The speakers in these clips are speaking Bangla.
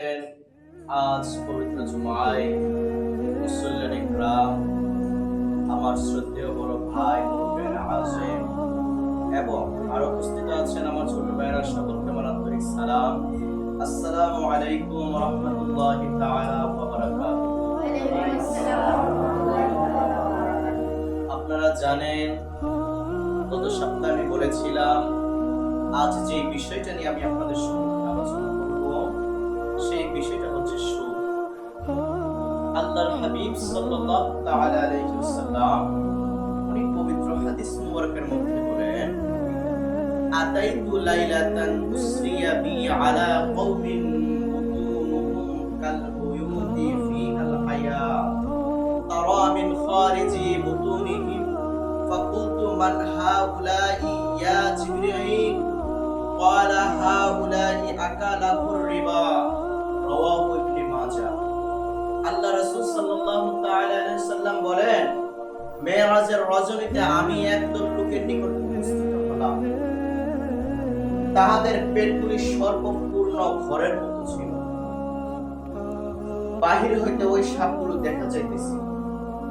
আজ পবিত্র জুমায় মুসল্লান ইকরাম আমার শ্রদ্ধেয় বড় ভাই আজম এবং আরও উপস্থিত আছেন আমার ছোট ভাইয়েরা, সকলকে আমার আন্তরিক সালাম। আসসালামু আলাইকুম রহমতুল্লাহি তাআলা ওয়া আপনারা জানেন, গত সপ্তাহে আমি বলেছিলাম, আজ যে বিষয়টা নিয়ে আমি আপনাদের সঙ্গে আলোচনা সেই বিষয়টা হচ্ছে সুদ আল্লাহর হাবিব সাল্লাল্লাহু তাআলা আলাইহি ওয়াসাল্লাম উনি পবিত্র হাদিস মুবারকের মধ্যে বলেন আতাইতু লাইলাতান উসরিয়া বি আলা কওমিন বুতুনুহুম কাল বুয়ুতি ফিহাল হায়া তারা মিন খারিজি বুতুনিহিম فقلت من هؤلاء يا جبريل قال هؤلاء أكله الربا রওয়াহু আমি একদল লোকের নিকট তাহাদের পেটগুলি সর্বপূর্ণ ঘরের মতো ছিল। বাহির হইতে ওই সাপগুলো দেখা যাইতেছে।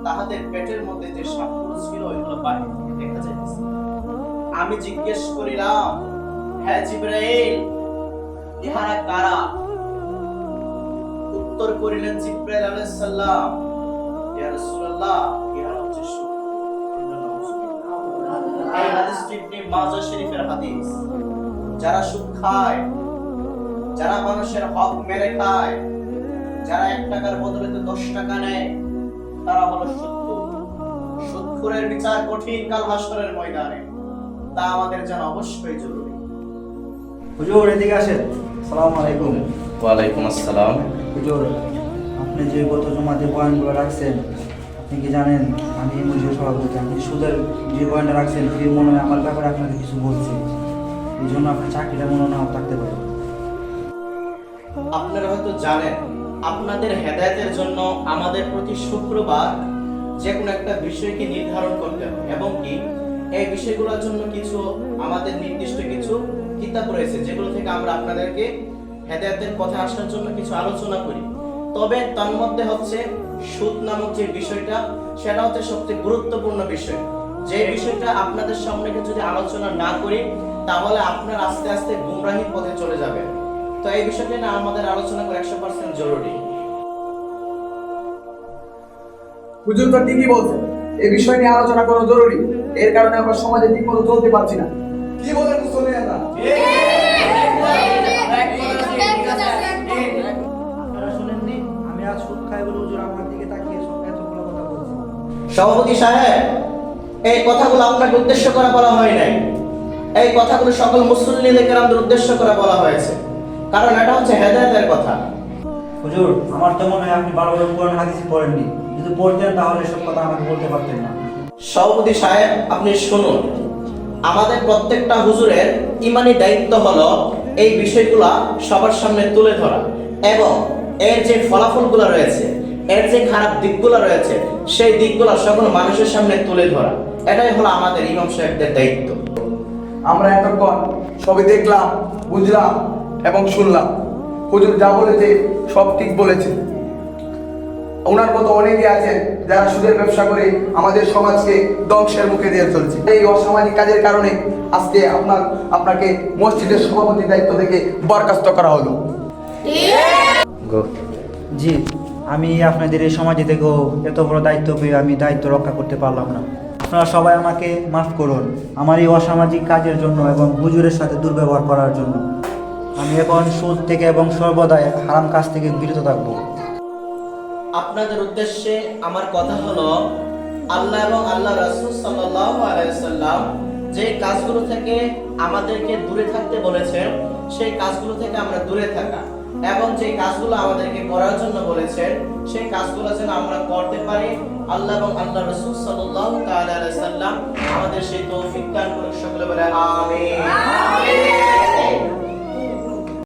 তাহাদের পেটের মধ্যে যে সাপগুলো ছিল, ওইগুলো বাহির থেকে দেখা যাইতেছে। আমি জিজ্ঞেস করিলাম হ্যাঁ জিব্রাইল, ইহারা কারা? উত্তর করিলেন জিব্রাইল আলাইহিস সালাম, ইয়া রাসূলুল্লাহ এই হাদিসটি ইবনে মাজাহ শরীফের হাদিস। যারা সুদ খায়, যারা মানুষের হক মেরে খায়, যারা এক টাকার বদলে দশ টাকা নেয়, তারা হলো সুদখোরের বিচার কঠিন কাল হাসরের ময়দানে। তা আমাদের জানা অবশ্যই জরুরি। হুজুর এদিকে আসেন। সালাম আলাইকুম। ওয়ালাইকুম আসসালাম। হুজুর আপনি যে গত জমাতে পয়েন্টগুলো রাখছেন আপনি কি জানেন? আমি এই মসজিদের সভাপতি আপনি সুদের যে পয়েন্টটা রাখছেন ফির মনে হয় আমার ব্যাপারে আপনাকে কিছু বলছি। এই জন্য আপনার চাকরিটা মনে হয় নাও থাকতে পারে। আপনারা হয়তো জানেন আপনাদের হেদায়েতের জন্য আমাদের প্রতি শুক্রবার যে কোনো একটা বিষয়কে নির্ধারণ করতে হবে এবং কি? এই বিষয়গুলোর জন্য কিছু, আমাদের নির্দিষ্ট কিছু কিতাব রয়েছে, যেগুলো থেকে আমরা আপনাদেরকে হেদায়েতের পথে আসার জন্য কিছু আলোচনা করি। তবে তার মধ্যে হচ্ছে সুদ নামক যে বিষয়টা, সেটা হচ্ছে সবচেয়ে গুরুত্বপূর্ণ বিষয়। যে বিষয়টা আপনাদের সামনে যদি আলোচনা না করি, তাহলে আপনার আস্তে আস্তে গুমরাহির পথে চলে যাবেন তো এই বিষয়টা না আমাদের আলোচনা করা একশো পার্সেন্ট জরুরি। হুজুর, তো ঠিকই বলছে এই বিষয় নিয়ে আলোচনা করা জরুরি। এর কারণে আমরা সমাজে ঠিক মতো চলতে পারছি না। কি বলেন মুসলিমরা? আমি আজ সুদ খাই আমার দিকে তাকিয়ে সব এতগুলো সভাপতি সাহেব এই কথাগুলো আপনাকে উদ্দেশ্য করে বলা হয় নাই। এই কথাগুলো সকল মুসল্লিদের আমাদের উদ্দেশ্য করে বলা হয়েছে। কারণ এটা হচ্ছে হেদায়েতের কথা। হুজুর আমার তো মনে হয় আপনি ভালোভাবে কোরআন হাদিস পড়েননি। যদি বলতেন তাহলে এসব কথা আমাকে বলতে পারতেন না। সভাপতি সাহেব আপনি শুনুন। আমাদের প্রত্যেকটা হুজুরের ইমানি দায়িত্ব হলো এই বিষয়গুলা সবার সামনে তুলে ধরা এবং এর যে ফলাফলগুলো রয়েছে এর যে খারাপ দিকগুলো রয়েছে সেই দিকগুলো সকল মানুষের সামনে তুলে ধরা। এটাই হলো আমাদের ইমাম সাহেবদের দায়িত্ব। আমরা এতক্ষণ সবই দেখলাম বুঝলাম এবং শুনলাম। হুজুর যা বলেছে সব ঠিক বলেছে। ওনার মতো অনেকে আছেন যারা সুদের ব্যবসা করে আমাদের সমাজকে ধ্বংসের মুখে দিয়ে চলছে। এই অসামাজিক কাজের কারণে আজকে আপনার, আপনাকে মসজিদের সভাপতি দায়িত্ব থেকে বরখাস্ত করা হলো। জি, আমি আপনাদের এই সমাজে থেকেও এত বড় দায়িত্ব পেয়ে আমি দায়িত্ব রক্ষা করতে পারলাম না। আপনারা সবাই আমাকে মাফ করুন, আমার এই অসামাজিক কাজের জন্য এবং হুজুরের সাথে দুর্ব্যবহার করার জন্য। আমি এখন সুদ থেকে এবং সর্বদাই হারাম কাজ থেকে বিরত থাকব। আপনাদের উদ্দেশ্যে আমার কথা হলো, আল্লাহ এবং আল্লাহ রাসূল সাল্লাল্লাহু আলাইহি সাল্লাম যে কাজগুলো থেকে আমাদেরকে দূরে থাকতে বলেছেন, সেই কাজগুলো থেকে আমরা দূরে থাকা এবং যে কাজগুলো আমাদেরকে করার জন্য বলেছেন, সেই কাজগুলো যেন আমরা করতে পারি, আল্লাহ এবং আল্লাহ রাসূল আলাইহি সাল্লাম আমাদের সেই তৌফিক দান করুন সকলে বলে